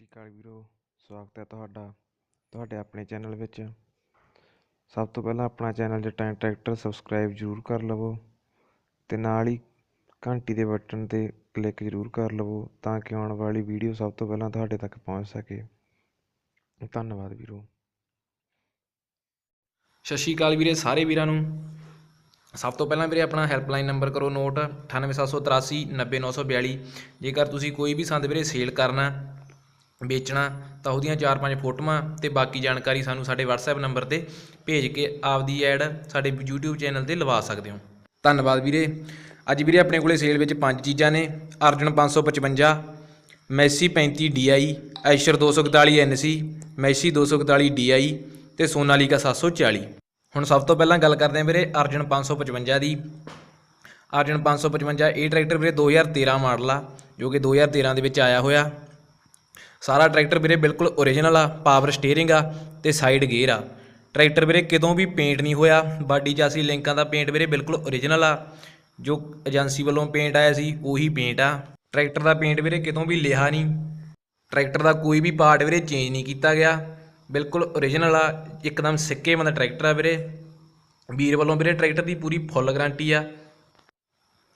ਸ਼੍ਰੀ ਅਕਾਲ ਵੀਰੋ, ਸਵਾਗਤ ਹੈ ਤੁਹਾਡਾ, ਤੁਹਾਡੇ ਆਪਣੇ ਚੈਨਲ ਵਿੱਚ। ਸਭ ਤੋਂ ਪਹਿਲਾਂ ਆਪਣਾ ਚੈਨਲ ਜਟਾਂ ਟਰੈਕਟਰ ਸਬਸਕ੍ਰਾਈਬ ਜ਼ਰੂਰ ਕਰ ਲਵੋ ਤੇ ਨਾਲ ਹੀ ਘੰਟੀ ਦੇ ਬਟਨ ਤੇ ਕਲਿੱਕ ਜ਼ਰੂਰ ਕਰ ਲਵੋ ਤਾਂ ਕਿ ਆਉਣ ਵਾਲੀ ਵੀਡੀਓ ਸਭ ਤੋਂ ਪਹਿਲਾਂ ਤੁਹਾਡੇ ਤੱਕ ਪਹੁੰਚ ਸਕੇ। ਧੰਨਵਾਦ ਵੀਰੋ। ਸਤਿ ਸ਼੍ਰੀ ਅਕਾਲ ਵੀਰੇ, ਸਾਰੇ ਵੀਰਾਂ ਨੂੰ। ਸਭ ਤੋਂ ਪਹਿਲਾਂ ਵੀਰੇ ਆਪਣਾ ਹੈਲਪਲਾਈਨ ਨੰਬਰ ਕਰੋ, ਨੋਟ 98783 90942 ਜੇਕਰ ਤੁਸੀਂ ਕੋਈ ਵੀ ਸੰਦ ਵੀਰੇ ਸੇਲ ਕਰਨਾ ਵੇਚਣਾ, ਤਾਂ ਉਹਦੀਆਂ 4-5 ਫੋਟੋਆਂ ਤੇ ਬਾਕੀ ਜਾਣਕਾਰੀ ਸਾਨੂੰ ਸਾਡੇ WhatsApp ਨੰਬਰ ਤੇ ਭੇਜ ਕੇ ਆਪਦੀ ਐਡ ਸਾਡੇ YouTube ਚੈਨਲ ਤੇ ਲਵਾ ਸਕਦੇ ਹੋ। ਧੰਨਵਾਦ ਵੀਰੇ। ਅੱਜ ਵੀਰੇ ਆਪਣੇ ਕੋਲੇ ਸੇਲ ਵਿੱਚ ਪੰਜ ਚੀਜ਼ਾਂ ਨੇ। Arjun 555 Massey 35 DI Eicher 241 NC Massey 241 DI ਤੇ ਸੋਨਾਲੀਕਾ 740 ਹੁਣ ਸਭ ਤੋਂ ਪਹਿਲਾਂ ਗੱਲ ਕਰਦੇ ਹਾਂ ਵੀਰੇ ਅਰਜਨ 555 ਦੀ। ਅਰਜਨ 555 ਇਹ ਟਰੈਕਟਰ ਵੀਰੇ 2013 ਮਾਡਲ ਆ, ਜੋ ਕਿ 2013 ਦੇ ਵਿੱਚ ਆਇਆ ਹੋਇਆ। ਸਾਰਾ ਟਰੈਕਟਰ ਵੀਰੇ ਬਿਲਕੁਲ ਓਰੀਜਨਲ ਆ ਪਾਵਰ ਸਟੀਅਰਿੰਗ ਆ ਤੇ ਸਾਈਡ ਗੇਅਰ ਆ। ਟਰੈਕਟਰ ਵੀਰੇ ਕਿਤੋਂ ਵੀ ਪੇਂਟ ਨਹੀਂ ਹੋਇਆ, ਬਾਡੀ ਚਾਸੀ ਲਿੰਕਾਂ ਦਾ ਪੇਂਟ ਵੀਰੇ ਬਿਲਕੁਲ ਓਰੀਜਨਲ ਆ। ਜੋ ਏਜੰਸੀ ਵੱਲੋਂ ਪੇਂਟ ਆਇਆ ਸੀ, ਉਹੀ ਪੇਂਟ ਆ। ਟਰੈਕਟਰ ਦਾ ਪੇਂਟ ਵੀਰੇ ਕਿਤੋਂ ਵੀ ਲਿਆ ਨਹੀਂ। ਟਰੈਕਟਰ ਦਾ ਕੋਈ ਵੀ ਪਾਰਟ ਵੀਰੇ ਚੇਂਜ ਨਹੀਂ ਕੀਤਾ ਗਿਆ। ਬਿਲਕੁਲ ਓਰੀਜਨਲ ਆ, ਇੱਕਦਮ ਸਿੱਕੇ ਬੰਦਾ ਟਰੈਕਟਰ ਆ ਵੀਰੇ। ਵੀਰ ਵੱਲੋਂ ਵੀਰੇ ਟਰੈਕਟਰ ਦੀ ਪੂਰੀ ਫੁੱਲ ਗਾਰੰਟੀ ਆ।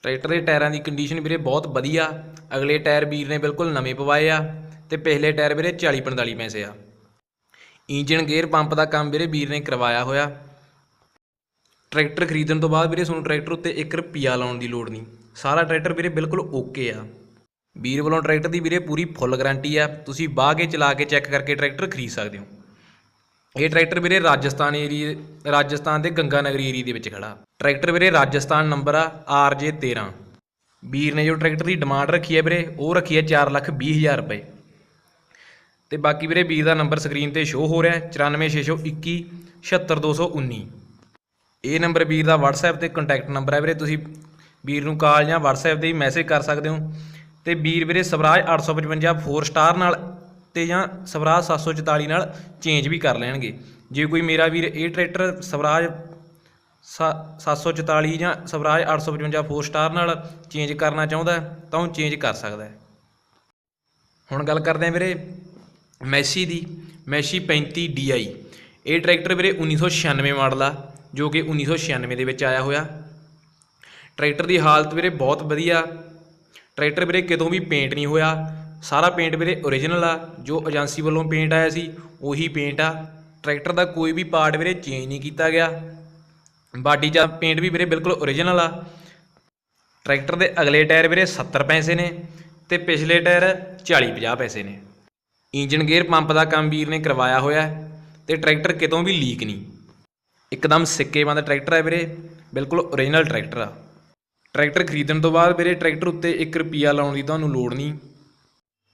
ਟਰੈਕਟਰ ਦੇ ਟਾਇਰਾਂ ਦੀ ਕੰਡੀਸ਼ਨ ਵੀਰੇ ਬਹੁਤ ਵਧੀਆ। ਅਗਲੇ ਟਾਇਰ ਵੀਰ ਨੇ ਬਿਲਕੁਲ ਨਵੇਂ ਪਵਾਏ ਆ। ਤੇ ਪਿਛਲੇ ਟਾਇਰ ਵੀਰੇ 40 45 ਪੈਸੇ ਆ। ਇੰਜਨ ਗੇਅਰ, ਪੰਪ ਦਾ ਕੰਮ ਵੀਰੇ ਵੀਰ ਨੇ ਕਰਵਾਇਆ ਹੋਇਆ। ਟਰੈਕਟਰ ਖਰੀਦਣ ਤੋਂ ਬਾਅਦ ਵੀਰੇ ਤੁਹਾਨੂੰ ਟਰੈਕਟਰ ਉੱਤੇ 1 ਰੁਪਿਆ ਲਾਉਣ ਦੀ ਲੋੜ ਨਹੀਂ। ਸਾਰਾ ਟਰੈਕਟਰ ਵੀਰੇ ਬਿਲਕੁਲ ਓਕੇ ਆ। ਵੀਰ ਵੱਲੋਂ ਟਰੈਕਟਰ ਦੀ ਵੀਰੇ ਪੂਰੀ ਫੁੱਲ ਗਾਰੰਟੀ ਆ। ਤੁਸੀਂ ਬਾਹ ਕੇ ਚਲਾ ਕੇ ਚੈੱਕ ਕਰਕੇ ਟਰੈਕਟਰ ਖਰੀਦ ਸਕਦੇ ਹੋ। ਇਹ ਟਰੈਕਟਰ ਵੀਰੇ ਰਾਜਸਥਾਨ ਏਰੀਏ ਰਾਜਸਥਾਨ ਦੇ ਗੰਗਾ ਨਗਰੀ ਏਰੀਏ ਦੇ ਵਿੱਚ ਖੜਾ। ਟਰੈਕਟਰ ਵੀਰੇ ਰਾਜਸਥਾਨ ਨੰਬਰ ਆ RJ 13 ਵੀਰ ਨੇ ਜੋ ਟਰੈਕਟਰ ਦੀ ਡਿਮਾਂਡ ਰੱਖੀ ਹੈ ਵੀਰੇ, ਉਹ ਰੱਖੀ ਹੈ 420000 ਰੁਪਏ। ਤੇ ਬਾਕੀ ਵੀਰੇ ਵੀਰ ਦਾ ਨੰਬਰ ਸਕਰੀਨ ਤੇ ਸ਼ੋ ਹੋ ਰਿਹਾ ਹੈ 94621 76219 ਇਹ ਨੰਬਰ ਵੀਰ ਦਾ WhatsApp ਤੇ ਕੰਟੈਕਟ ਨੰਬਰ ਹੈ ਵੀਰੇ, ਤੁਸੀਂ ਵੀਰ ਨੂੰ ਕਾਲ ਜਾਂ WhatsApp ਤੇ ਮੈਸੇਜ ਕਰ ਸਕਦੇ ਹੋ। ਤੇ ਵੀਰ ਵੀਰੇ ਸਵਰਾਜ 855 4 ਸਟਾਰ ਨਾਲ ਤੇ ਜਾਂ ਸਵਰਾਜ 744 ਨਾਲ ਚੇਂਜ ਵੀ ਕਰ ਲੈਣਗੇ। ਜੇ ਕੋਈ ਮੇਰਾ ਵੀਰ ਇਹ ਟਰੈਕਟਰ ਸਵਰਾਜ ਸਾ- 744 ਜਾਂ ਸਵਰਾਜ 855 4 ਸਟਾਰ ਨਾਲ ਚੇਂਜ ਕਰਨਾ ਚਾਹੁੰਦਾ ਤਾਂ ਉਹ ਚੇਂਜ ਕਰ ਸਕਦਾ ਹੈ। ਹੁਣ ਗੱਲ ਕਰਦੇ ਹਾਂ ਵੀਰੇ ਮੈਸੀ ਦੀ ਮੈਸੀ 35 DI ਇਹ ਟਰੈਕਟਰ ਵੀਰੇ 1996 ਮਾਡਲ ਆ, ਜੋ ਕਿ 1996 ਦੇ ਵਿੱਚ ਆਇਆ ਹੋਇਆ। ਟਰੈਕਟਰ ਦੀ ਹਾਲਤ ਵੀਰੇ ਬਹੁਤ ਵਧੀਆ। ਟਰੈਕਟਰ ਵੀਰੇ ਕਿਤੋਂ ਵੀ ਪੇਂਟ ਨਹੀਂ ਹੋਇਆ। ਸਾਰਾ ਪੇਂਟ ਵੀਰੇ ਓਰੀਜਨਲ ਆ। ਜੋ ਏਜੰਸੀ ਵੱਲੋਂ ਪੇਂਟ ਆਇਆ ਸੀ, ਉਹੀ ਪੇਂਟ ਆ। ਟਰੈਕਟਰ ਦਾ ਕੋਈ ਵੀ ਪਾਰਟ ਵੀਰੇ ਚੇਂਜ ਨਹੀਂ ਕੀਤਾ ਗਿਆ। ਬਾਡੀ ਜਾਂ ਪੇਂਟ ਵੀ ਵੀਰੇ ਬਿਲਕੁਲ ਓਰੀਜਨਲ ਆ। ਟਰੈਕਟਰ ਦੇ ਅਗਲੇ ਟਾਇਰ ਵੀਰੇ 70 ਪੈਸੇ ਨੇ ਤੇ ਪਿਛਲੇ ਟਾਇਰ 40 50 ਪੈਸੇ ਨੇ। ਇੰਜਨ ਗੇਅਰ ਪੰਪ ਦਾ ਕੰਮ ਵੀਰ ਨੇ ਕਰਵਾਇਆ ਹੋਇਆ ਹੈ ਤੇ ਟਰੈਕਟਰ ਕਿਤੋਂ ਵੀ ਲੀਕ ਨਹੀਂ। ਇੱਕਦਮ ਸਿੱਕੇ ਬੰਦ ਟਰੈਕਟਰ ਹੈ ਵੀਰੇ, ਬਿਲਕੁਲ ਓਰੀਜਨਲ ਟਰੈਕਟਰ ਆ। ਟਰੈਕਟਰ ਖਰੀਦਣ ਤੋਂ ਬਾਅਦ ਵੀਰੇ ਟਰੈਕਟਰ ਉੱਤੇ 1 ਰੁਪਿਆ ਲਾਉਣ ਦੀ ਤੁਹਾਨੂੰ ਲੋੜ ਨਹੀਂ।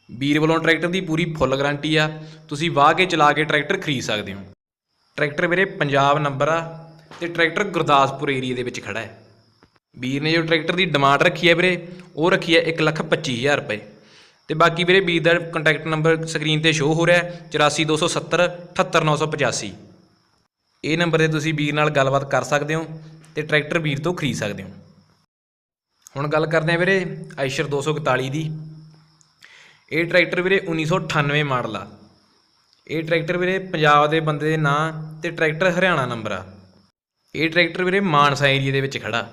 ਵੀਰ ਵੱਲੋਂ ਟਰੈਕਟਰ ਦੀ ਪੂਰੀ ਫੁੱਲ ਗਾਰੰਟੀ ਆ, ਤੁਸੀਂ ਵਾਹ ਕੇ ਚਲਾ ਕੇ ਟਰੈਕਟਰ ਖਰੀਦ ਸਕਦੇ ਹੋ। ਟਰੈਕਟਰ ਵੀਰੇ ਪੰਜਾਬ ਨੰਬਰ ਆ ਤੇ ਟਰੈਕਟਰ ਗੁਰਦਾਸਪੁਰ ਏਰੀਆ ਦੇ ਵਿੱਚ ਖੜਾ ਹੈ। ਵੀਰ ਨੇ ਜੋ ਟਰੈਕਟਰ ਦੀ ਡਿਮਾਂਡ ਰੱਖੀ ਹੈ ਵੀਰੇ, ਉਹ ਰੱਖੀ ਹੈ 125000 ਰੁਪਏ। ਤੇ ਬਾਕੀ ਵੀਰੇ ਵੀਰ ਦਾ ਕੰਟੈਕਟ ਨੰਬਰ ਸਕਰੀਨ ਤੇ ਸ਼ੋ ਹੋ ਰਿਹਾ ਹੈ 84270 78985 ਇਹ ਨੰਬਰ ਤੇ ਤੁਸੀਂ ਵੀਰ ਨਾਲ ਗੱਲਬਾਤ ਕਰ ਸਕਦੇ ਹੋ ਤੇ ਟਰੈਕਟਰ ਵੀਰ ਤੋਂ ਖਰੀਦ ਸਕਦੇ ਹੋ। ਹੁਣ ਗੱਲ ਕਰਦੇ ਹਾਂ ਵੀਰੇ ਆਇਸ਼ਰ 241 ਦੀ। ਇਹ ਟਰੈਕਟਰ ਵੀਰੇ 1998 ਮਾਡਲ ਆ। ਇਹ ਟਰੈਕਟਰ ਵੀਰੇ ਪੰਜਾਬ ਦੇ ਬੰਦੇ ਦੇ ਨਾਂ ਤੇ ਟਰੈਕਟਰ ਹਰਿਆਣਾ ਨੰਬਰ ਆ। ਇਹ ਟਰੈਕਟਰ ਵੀਰੇ ਮਾਨਸਾ ਏਰੀਆ ਦੇ ਵਿੱਚ ਖੜਾ।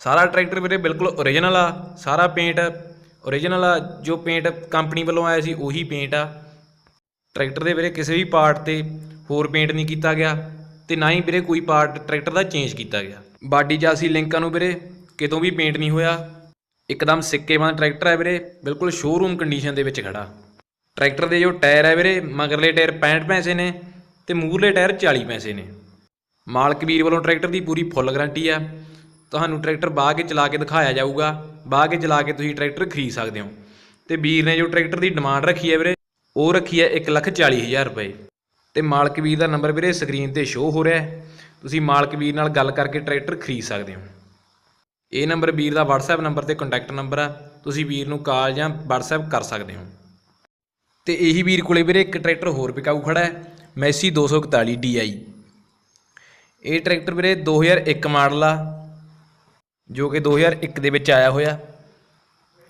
ਸਾਰਾ ਟਰੈਕਟਰ ਵੀਰੇ ਬਿਲਕੁਲ ਓਰੀਜਨਲ ਆ, ਸਾਰਾ ਪੇਂਟ ਓਰੀਜਨਲ ਆ, ਜੋ ਪੇਂਟ ਕੰਪਨੀ ਵੱਲੋਂ ਆਇਆ ਸੀ, ਉਹੀ ਪੇਂਟ ਆ। ਟਰੈਕਟਰ ਦੇ ਵੀਰੇ ਕਿਸੇ ਵੀ ਪਾਰਟ ਤੇ ਹੋਰ ਪੇਂਟ ਨਹੀਂ ਕੀਤਾ ਗਿਆ ਤੇ ਨਾ ਹੀ ਵੀਰੇ ਕੋਈ ਪਾਰਟ ਟਰੈਕਟਰ ਦਾ ਚੇਂਜ ਕੀਤਾ ਗਿਆ। ਬਾਡੀ ਜਾਸੀ ਲਿੰਕਾਂ ਨੂੰ ਵੀਰੇ, ਕਿਤੋਂ ਵੀ ਪੇਂਟ ਨਹੀਂ ਹੋਇਆ। ਇੱਕਦਮ ਸਿੱਕੇ ਟਰੈਕਟਰ ਹੈ ਵੀਰੇ, ਬਿਲਕੁਲ ਸ਼ੋਰੂਮ ਕੰਡੀਸ਼ਨ ਦੇ ਵਿੱਚ ਖੜਾ। ਟਰੈਕਟਰ ਦੇ ਜੋ ਟਾਇਰ ਹੈ ਵੀਰੇ, ਮਗਰਲੇ ਟਾਇਰ 65 ਪੈਸੇ ਨੇ ਤੇ ਮੂਰਲੇ ਟਾਇਰ 40 ਪੈਸੇ ਨੇ। ਮਾਲਕ ਵੀਰ ਵੱਲੋਂ ਟਰੈਕਟਰ ਦੀ ਪੂਰੀ ਫੁੱਲ ਗਾਰੰਟੀ ਆ। ਤੁਹਾਨੂੰ ਟਰੈਕਟਰ ਬਾਹ ਕੇ ਚਲਾ ਕੇ ਦਿਖਾਇਆ ਜਾਊਗਾ। ਬਾਹ ਕੇ ਚਲਾ ਕੇ ਤੁਸੀਂ ਟਰੈਕਟਰ ਖਰੀਦ ਸਕਦੇ ਹੋ। ਤੇ ਵੀਰ ਨੇ ਜੋ ਟਰੈਕਟਰ ਦੀ ਡਿਮਾਂਡ ਰੱਖੀ ਹੈ ਵੀਰੇ, ਉਹ ਰੱਖੀ ਹੈ 140000 ਰੁਪਏ। ਤੇ ਮਾਲਕ ਵੀਰ ਦਾ ਨੰਬਰ ਵੀਰੇ ਸਕਰੀਨ ਤੇ ਸ਼ੋ ਹੋ ਰਿਹਾ ਹੈ। ਤੁਸੀਂ ਮਾਲਕ ਵੀਰ ਨਾਲ ਗੱਲ ਕਰਕੇ ਟਰੈਕਟਰ ਖਰੀਦ ਸਕਦੇ ਹੋ। ਇਹ ਨੰਬਰ ਵੀਰ ਦਾ WhatsApp ਨੰਬਰ ਤੇ ਕੰਟੈਕਟ ਨੰਬਰ ਆ। ਤੁਸੀਂ ਵੀਰ ਨੂੰ ਕਾਲ ਜਾਂ WhatsApp ਕਰ ਸਕਦੇ ਹੋ। ਤੇ ਇਹੀ ਵੀਰ ਕੋਲੇ ਵੀਰੇ ਇੱਕ ਟਰੈਕਟਰ ਹੋਰ ਵਿਕਾਊ ਖੜਾ ਹੈ ਮੈਸੀ 241 DI ਇਹ ਟਰੈਕਟਰ ਵੀਰੇ 2001 ਮਾਡਲ ਆ। ਜੋ ਕਿ 2001 ਦੇ ਵਿੱਚ ਆਇਆ ਹੋਇਆ।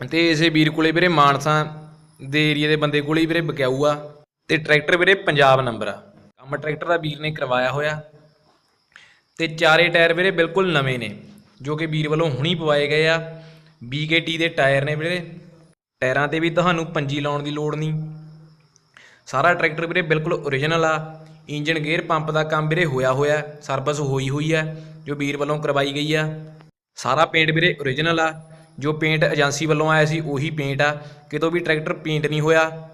ਤੇ ਇਸੇ ਵੀਰ ਕੋਲੇ ਵੀਰੇ ਮਾਨਸਾ ਦੇ ਏਰੀਆ ਦੇ ਬੰਦੇ ਕੋਲ ਵੀਰੇ ਬਕਿਆਊ ਆ ਤੇ ਟਰੈਕਟਰ ਵੀਰੇ ਪੰਜਾਬ ਨੰਬਰ ਆ। ਕੰਮ ਟਰੈਕਟਰ ਦਾ ਵੀਰ ਨੇ ਕਰਵਾਇਆ ਹੋਇਆ। ਤੇ ਚਾਰੇ ਟਾਇਰ ਵੀਰੇ ਬਿਲਕੁਲ ਨਵੇਂ ਨੇ, ਜੋ ਕਿ ਵੀਰ ਵੱਲੋਂ ਹੁਣੀ ਪਵਾਏ ਗਏ ਆ। BKT ਦੇ ਟਾਇਰ ਨੇ ਵੀਰੇ। ਟਾਇਰਾਂ ਤੇ ਵੀ ਤੁਹਾਨੂੰ ਪੰਜੀ ਲਾਉਣ ਦੀ ਲੋੜ ਨਹੀਂ। ਸਾਰਾ ਟਰੈਕਟਰ ਵੀਰੇ ਬਿਲਕੁਲ ਓਰੀਜਨਲ ਆ। ਇੰਜਨ ਗੇਅਰ ਪੰਪ ਦਾ ਕੰਮ ਵੀਰੇ ਹੋਇਆ ਹੋਇਆ, ਸਰਵਿਸ ਹੋਈ ਹੋਈ ਆ, ਜੋ ਵੀਰ ਵੱਲੋਂ ਕਰਵਾਈ ਗਈ ਆ। ਸਾਰਾ ਪੇਂਟ ਵੀਰੇ ਓਰੀਜਨਲ ਆ। ਜੋ ਪੇਂਟ ਏਜੰਸੀ ਵੱਲੋਂ ਆਇਆ ਸੀ, ਉਹੀ ਪੇਂਟ ਆ। ਕਿਤੋਂ ਵੀ ਟਰੈਕਟਰ ਪੇਂਟ ਨਹੀਂ ਹੋਇਆ।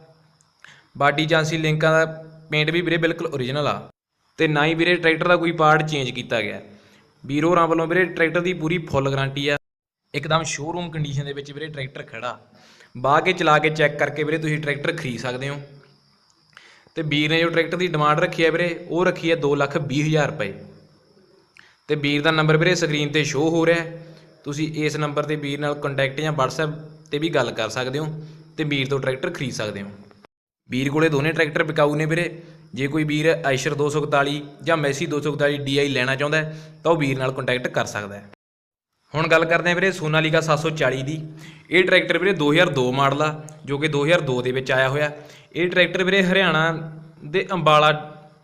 ਬਾਡੀ ਏਜੰਸੀ ਲਿੰਕਾਂ ਦਾ ਪੇਂਟ ਵੀ ਵੀਰੇ ਬਿਲਕੁਲ ਓਰੀਜਨਲ ਆ। ਤੇ ਨਾ ਹੀ ਵੀਰੇ ਟਰੈਕਟਰ ਦਾ ਕੋਈ ਪਾਰਟ ਚੇਂਜ ਕੀਤਾ ਗਿਆ। ਵੀਰ ਹੋਰਾਂ ਵੱਲੋਂ ਵੀਰੇ ਟਰੈਕਟਰ ਦੀ ਪੂਰੀ ਫੁੱਲ ਗਾਰੰਟੀ ਆ। ਇੱਕਦਮ ਸ਼ੋਰੂਮ ਕੰਡੀਸ਼ਨ ਦੇ ਵਿੱਚ ਵੀਰੇ ਟਰੈਕਟਰ ਖੜਾ। ਬਾਹ ਕੇ ਚਲਾ ਕੇ ਚੈੱਕ ਕਰਕੇ ਵੀਰੇ ਤੁਸੀਂ ਟਰੈਕਟਰ ਖਰੀਦ ਸਕਦੇ ਹੋ। ਤੇ ਵੀਰ ਨੇ ਜੋ ਟਰੈਕਟਰ ਦੀ ਡਿਮਾਂਡ ਰੱਖੀ ਹੈ ਵੀਰੇ, ਉਹ ਰੱਖੀ ਹੈ 220000 ਰੁਪਏ। ਤੇ ਵੀਰ ਦਾ ਨੰਬਰ ਵੀਰੇ ਸਕਰੀਨ ਤੇ ਸ਼ੋ ਹੋ ਰਿਹਾ ਤੁਸੀਂ ਇਸ ਨੰਬਰ ਤੇ ਵੀਰ ਨਾਲ ਕੰਟੈਕਟ ਜਾਂ WhatsApp ਤੇ ਵੀ ਗੱਲ ਕਰ ਸਕਦੇ ਹੋ ਤੇ ਵੀਰ ਤੋਂ ਟਰੈਕਟਰ ਖਰੀਦ ਸਕਦੇ ਹੋ। ਵੀਰ ਕੋਲੇ ਦੋਨੇ ਟਰੈਕਟਰ ਵਿਕਾਊ ਨੇ ਵੀਰੇ। ਜੇ ਕੋਈ ਵੀਰ ਆਇਸ਼ਰ 241 ਜਾਂ ਮੈਸੀ 241 DI ਲੈਣਾ ਚਾਹੁੰਦਾ ਤਾਂ ਉਹ ਵੀਰ ਨਾਲ ਕੰਟੈਕਟ ਕਰ ਸਕਦਾ ਹੈ। ਹੁਣ ਗੱਲ ਕਰਦੇ ਹਾਂ ਵੀਰੇ ਸੋਨਾਲੀਕਾ 740 ਦੀ। ਇਹ ਟਰੈਕਟਰ ਵੀਰੇ 2002 ਮਾਡਲ ਆ, ਜੋ ਕਿ 2002 ਦੇ ਵਿੱਚ ਆਇਆ ਹੋਇਆ। ਇਹ ਟਰੈਕਟਰ ਵੀਰੇ ਹਰਿਆਣਾ ਦੇ ਅੰਬਾਲਾ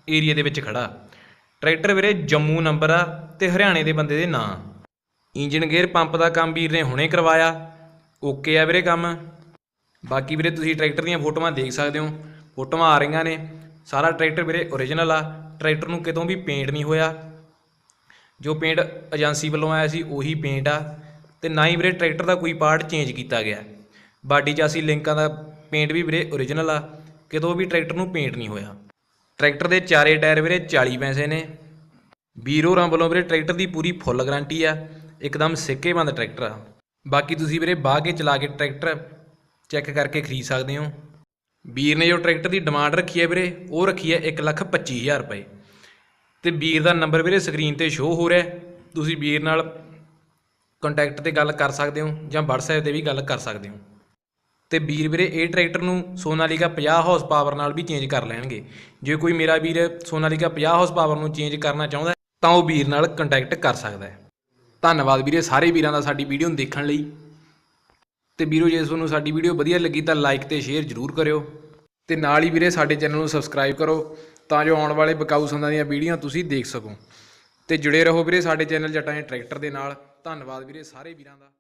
ਏਰੀਆ ਦੇ ਵਿੱਚ ਖੜਾ। ਟਰੈਕਟਰ ਵੀਰੇ ਜੰਮੂ ਨੰਬਰ ਆ ਤੇ ਹਰਿਆਣੇ ਦੇ ਬੰਦੇ ਦੇ ਨਾਂ। ਇੰਜਨ ਗੇਅਰ ਪੰਪ ਦਾ ਕੰਮ ਵੀਰ ਨੇ ਹੁਣੇ ਕਰਵਾਇਆ। ਓਕੇ ਆ ਵੀਰੇ ਕੰਮ। ਬਾਕੀ ਵੀਰੇ ਤੁਸੀਂ ਟਰੈਕਟਰ ਦੀਆਂ ਫੋਟੋਆਂ ਦੇਖ ਸਕਦੇ ਹੋ। ਫੋਟੋਆਂ ਆ ਰਹੀਆਂ ਨੇ। ਸਾਰਾ ਟਰੈਕਟਰ ਵੀਰੇ ਓਰੀਜਨਲ ਆ। ਟਰੈਕਟਰ ਨੂੰ ਕਿਤੋਂ ਵੀ ਪੇਂਟ ਨਹੀਂ ਹੋਇਆ। ਜੋ ਪੇਂਟ ਏਜੰਸੀ ਵੱਲੋਂ ਆਇਆ ਸੀ ਉਹੀ ਪੇਂਟ ਆ। ਤੇ ਨਾ ਹੀ ਵੀਰੇ ਟਰੈਕਟਰ ਦਾ ਕੋਈ ਪਾਰਟ ਚੇਂਜ ਕੀਤਾ ਗਿਆ। ਬਾਡੀ 'ਚ ਅਸੀਂ ਲਿੰਕਾਂ ਦਾ ਪੇਂਟ ਵੀ ਵੀਰੇ ਓਰੀਜਨਲ ਆ। ਕਿਤੋਂ ਵੀ ਟਰੈਕਟਰ ਨੂੰ ਪੇਂਟ ਨਹੀਂ ਹੋਇਆ। ਟਰੈਕਟਰ ਦੇ ਚਾਰੇ ਟਾਇਰ ਵੀਰੇ 40 ਪੈਸੇ ਨੇ। ਵੀਰੋ ਰਾਂ ਵੱਲੋਂ ਵੀਰੇ ਟਰੈਕਟਰ ਦੀ ਪੂਰੀ ਫੁੱਲ ਗਾਰੰਟੀ ਆ, ਇੱਕਦਮ ਸਿੱਕੇਬੰਦ ਟਰੈਕਟਰ ਆ। ਬਾਕੀ ਤੁਸੀਂ ਵੀਰੇ ਬਾਹ ਕੇ ਚਲਾ ਕੇ ਟਰੈਕਟਰ ਚੈੱਕ ਕਰਕੇ ਖਰੀਦ ਸਕਦੇ ਹੋ। ਵੀਰ ਨੇ ਜੋ ਟਰੈਕਟਰ ਦੀ ਡਿਮਾਂਡ ਰੱਖੀ ਹੈ ਵੀਰੇ, ਉਹ ਰੱਖੀ ਹੈ 125000 ਰੁਪਏ। ਤੇ ਵੀਰ ਦਾ ਨੰਬਰ ਵੀਰੇ ਸਕਰੀਨ ਤੇ ਸ਼ੋ ਹੋ ਰਿਹਾ ਹੈ। ਤੁਸੀਂ ਵੀਰ ਨਾਲ ਕੰਟੈਕਟ ਤੇ ਗੱਲ ਕਰ ਸਕਦੇ ਹੋ ਜਾਂ WhatsApp ਤੇ ਵੀ ਗੱਲ ਕਰ ਸਕਦੇ ਹੋ। ਤੇ ਵੀਰ ਵੀਰੇ, ਇਹ ਟਰੈਕਟਰ ਨੂੰ ਸੋਨਾਲੀਕਾ 50 ਹਾਰਸ ਪਾਵਰ ਨਾਲ ਵੀ ਚੇਂਜ ਕਰ ਲੈਣਗੇ। ਜੇ ਕੋਈ ਮੇਰਾ ਵੀਰ ਸੋਨਾਲੀਕਾ 50 ਹਾਰਸ ਪਾਵਰ ਨੂੰ ਚੇਂਜ ਕਰਨਾ ਚਾਹੁੰਦਾ ਤਾਂ ਉਹ ਵੀਰ ਨਾਲ ਕੰਟੈਕਟ ਕਰ ਸਕਦਾ ਹੈ। ਧੰਨਵਾਦ ਵੀਰੇ ਸਾਰੇ ਵੀਰਾਂ ਦਾ ਸਾਡੀ ਵੀਡੀਓ ਨੂੰ ਦੇਖਣ ਲਈ। ਤੇ ਵੀਰੋ, ਜੇ ਤੁਹਾਨੂੰ ਸਾਡੀ ਵੀਡੀਓ ਵਧੀਆ ਲੱਗੀ ਤਾਂ ਲਾਈਕ ਤੇ ਸ਼ੇਅਰ ਜ਼ਰੂਰ ਕਰਿਓ। ਤੇ ਨਾਲ ਹੀ ਵੀਰੇ, ਸਾਡੇ ਚੈਨਲ ਨੂੰ ਸਬਸਕ੍ਰਾਈਬ ਕਰੋ, ਤਾਂ ਜੋ ਆਉਣ ਵਾਲੇ ਬਕਾਊ ਸੰਦਾਂ ਦੀਆਂ ਵੀਡੀਓ ਤੁਸੀਂ ਦੇਖ ਸਕੋ। ਤੇ ਜੁੜੇ ਰਹੋ ਵੀਰੇ ਸਾਡੇ ਚੈਨਲ ਜਟਾਂ ਟਰੈਕਟਰ ਦੇ ਨਾਲ। ਧੰਨਵਾਦ ਵੀਰੇ ਸਾਰੇ ਵੀਰਾਂ ਦਾ।